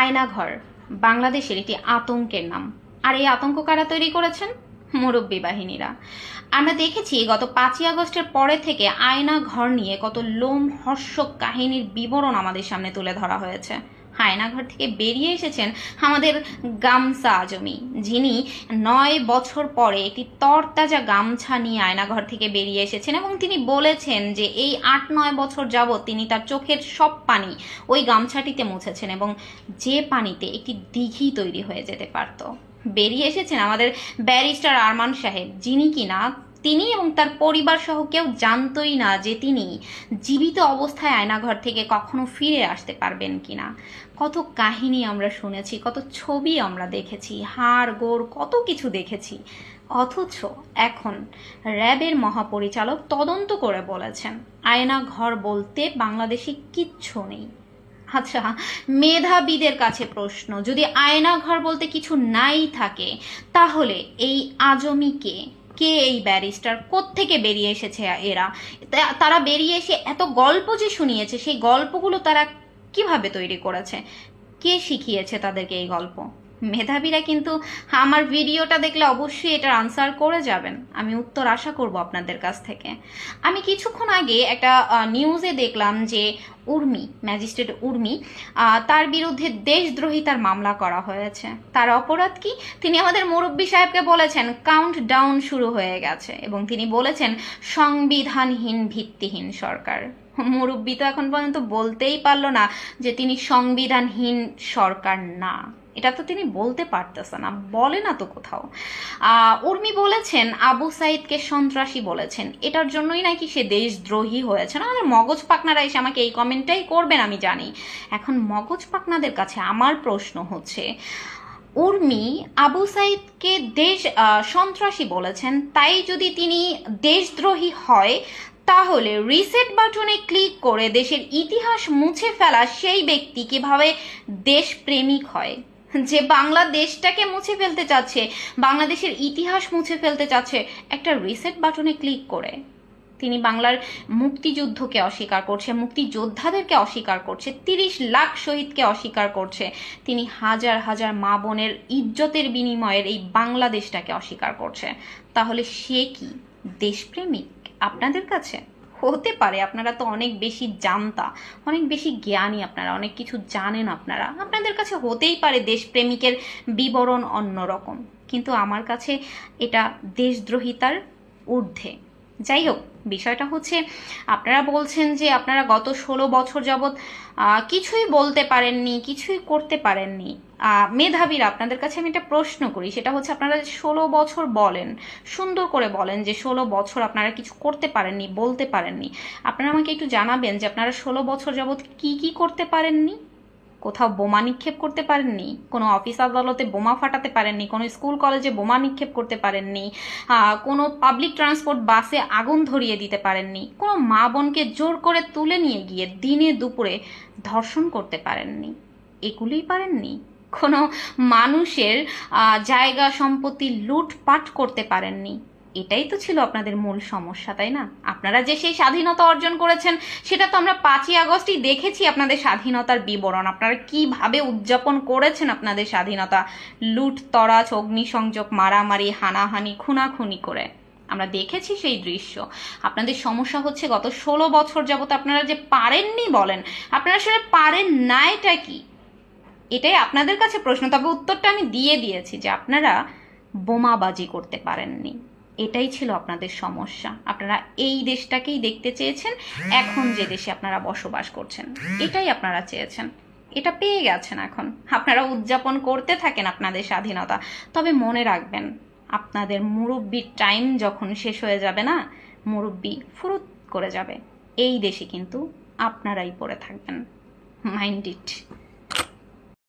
আয়নাঘর, বাংলাদেশের একটি আতঙ্কের নাম। আর এই আতঙ্ক কারা তৈরি করেছেন? মুরব্বী বাহিনীরা। আমরা দেখেছি গত পাঁচই আগস্টের পরে থেকে আয়না ঘর নিয়ে কত লোম হর্ষক কাহিনীর বিবরণ আমাদের সামনে তুলে ধরা হয়েছে। আয়নাঘর থেকে বেরিয়ে এসেছেন আমাদের গামছা আজমি, যিনি নয় বছর পরে একটি তরতাজা গামছা নিয়ে আয়নাঘর থেকে বেরিয়ে এসেছেন এবং তিনি বলেছেন যে এই আট নয় বছর যাবৎ তিনি তার চোখের সব পানি ওই গামছাটিতে মুছেছেন এবং যে পানিতে একটি দিঘি তৈরি হয়ে যেতে পারত। বেরিয়ে এসেছেন আমাদের ব্যারিস্টার আরমান সাহেব, যিনি কিনা তিনি এবং তার পরিবার সহ কেউ জানতই না যে তিনি জীবিত অবস্থায় আয়নাঘর থেকে কখনো ফিরে আসতে পারবেন কিনা। কত কাহিনী আমরা শুনেছি, কত ছবি আমরা দেখেছি, হাড়, গোড় কত কিছু দেখেছি। অথচ এখন র্যাবের মহাপরিচালক তদন্ত করে বলেছেন আয়না ঘর বলতে বাংলাদেশে কিচ্ছু নেই। আচ্ছা মেধাবীদের কাছে প্রশ্ন, যদি আয়না ঘর বলতে কিছু নাই থাকে, তাহলে এই আজমিকে কে এই ব্যারিস্টার? থেকে বেরিয়ে এসেছে এরা? তারা বেরিয়ে এসে এত গল্প যে শুনিয়েছে, সেই গল্পগুলো তারা কীভাবে তৈরি করেছে? কে শিখিয়েছে তাদেরকে এই গল্প? মেধাবীরা কিন্তু আমার ভিডিওটা দেখলে অবশ্যই এটার আনসার করে যাবেন। আমি উত্তর আশা করব আপনাদের কাছ থেকে। আমি কিছুক্ষণ আগে একটা নিউজে দেখলাম যে উর্মি ম্যাজিস্ট্রেট উর্মি তার বিরুদ্ধে দেশদ্রোহিতার মামলা করা হয়েছে। তার অপরাধ কি? তিনি আমাদের মুরব্বী সাহেবকে বলেছেন কাউন্ট ডাউন শুরু হয়ে গেছে এবং তিনি বলেছেন, সংবিধানহীন ভিত্তিহীন সরকার। মুরব্বী তো এখন পর্যন্ত বলতেই পারল না যে তিনি সংবিধানহীন সরকার না। এটা তো তিনি বলতে পারতেছে না, বলে না তো কোথাও। উর্মি বলেছেন, আবু সাইদকে সন্ত্রাসী বলেছেন। এটার জন্যই নাকি সে দেশদ্রোহী হয়েছে। না মগজ পাকনারা এসে আমাকে এই কমেন্টটাই করবেন, আমি জানি। এখন মগজ পাকনাদের কাছে আমার প্রশ্ন হচ্ছে, উর্মি আবু সাইদকে দেশ সন্ত্রাসী বলেছেন, তাই যদি তিনি দেশদ্রোহী হয়, তাহলে রিসেট বাটনে ক্লিক করে দেশের ইতিহাস মুছে ফেলা সেই ব্যক্তি কীভাবে দেশপ্রেমিক হয়? যে বাংলাদেশটাকে মুছে ফেলতে চাচ্ছে, বাংলাদেশের ইতিহাস মুছে ফেলতে চাচ্ছে, একটা রিসেট বাটনে ক্লিক করে। তিনি বাংলার মুক্তিযুদ্ধকে অস্বীকার করছে, মুক্তিযোদ্ধাদেরকে অস্বীকার করছে, তিরিশ লাখ শহীদকে অস্বীকার করছে। তিনি হাজার হাজার মা বোনের ইজ্জতের বিনিময়ের এই বাংলাদেশটাকে অস্বীকার করছে। তাহলে সে কি দেশপ্রেমিক আপনাদের কাছে? হতে পারে, আপনারা তো অনেক বেশি জানতা, অনেক বেশি জ্ঞানী আপনারা, অনেক কিছু জানেন আপনারা। আপনাদের কাছে হতেই পারে দেশপ্রেমিকের বিবরণ অন্যরকম, কিন্তু আমার কাছে এটা দেশদ্রোহিতার ঊর্ধ্বে। যাই হোক, বিষয়টা হচ্ছে আপনারা বলছেন যে আপনারা গত ষোলো বছর যাবৎ কিছুই বলতে পারেননি, কিছুই করতে পারেননি। মেধাবীরা, আপনাদের কাছে আমি একটা প্রশ্ন করি, সেটা হচ্ছে আপনারা যে ষোলো বছর বলেন, সুন্দর করে বলেন যে ষোলো বছর আপনারা কিছু করতে পারেননি, বলতে পারেননি, আপনারা আমাকে একটু জানাবেন যে আপনারা ষোলো বছর যাবৎ কি কি করতে পারেননি? কোথাও বোমা নিক্ষেপ করতে পারেননি, কোনো অফিস আদালতে বোমা ফাটাতে পারেননি, কোনো স্কুল কলেজে বোমা নিক্ষেপ করতে পারেননি কোনো পাবলিক ট্রান্সপোর্ট বাসে আগুন ধরিয়ে দিতে পারেননি, কোনো মা বোনকে জোর করে তুলে নিয়ে গিয়ে দিনে দুপুরে ধর্ষণ করতে পারেননি, এগুলিই পারেননি? কোনো মানুষের জায়গা সম্পত্তি লুটপাট করতে পারেননি এটাই তো ছিল আপনাদের মূল সমস্যা, তাই না? আপনারা যে সেই স্বাধীনতা অর্জন করেছেন, সেটা তো আমরা পাঁচই আগস্টই দেখেছি আপনাদের স্বাধীনতার বিবরণ। আপনারা কীভাবে উদযাপন করেছেন আপনাদের স্বাধীনতা? লুট, তরাজ, অগ্নিসংযোগ, মারামারি, হানাহানি, খুনাখুনি করে। আমরা দেখেছি সেই দৃশ্য। আপনাদের সমস্যা হচ্ছে গত ষোলো বছর যাবত আপনারা যে পারেননি বলেন, আপনারা আসলে পারেন না, এটা কি? এটাই আপনাদের কাছে প্রশ্ন, তবে উত্তরটা আমি দিয়ে দিয়েছি যে আপনারা বোমাবাজি করতে পারেননি। এটাই ছিল আপনাদের সমস্যা। আপনারা এই দেশটাকেই দেখতে চেয়েছেন, এখন যে দেশে আপনারা বসবাস করছেন। এটাই আপনারা চেয়েছেন। এটা পেয়ে গেছেন এখন। আপনারা উদযাপন করতে থাকেন আপনাদের স্বাধীনতা। তবে মনে রাখবেন, আপনাদের মুরব্বির টাইম যখন শেষ হয়ে যাবে না, মুরব্বি ফুরুত করে যাবে। এই দেশে কিন্তু আপনারাই পড়ে থাকবেন। Mind it.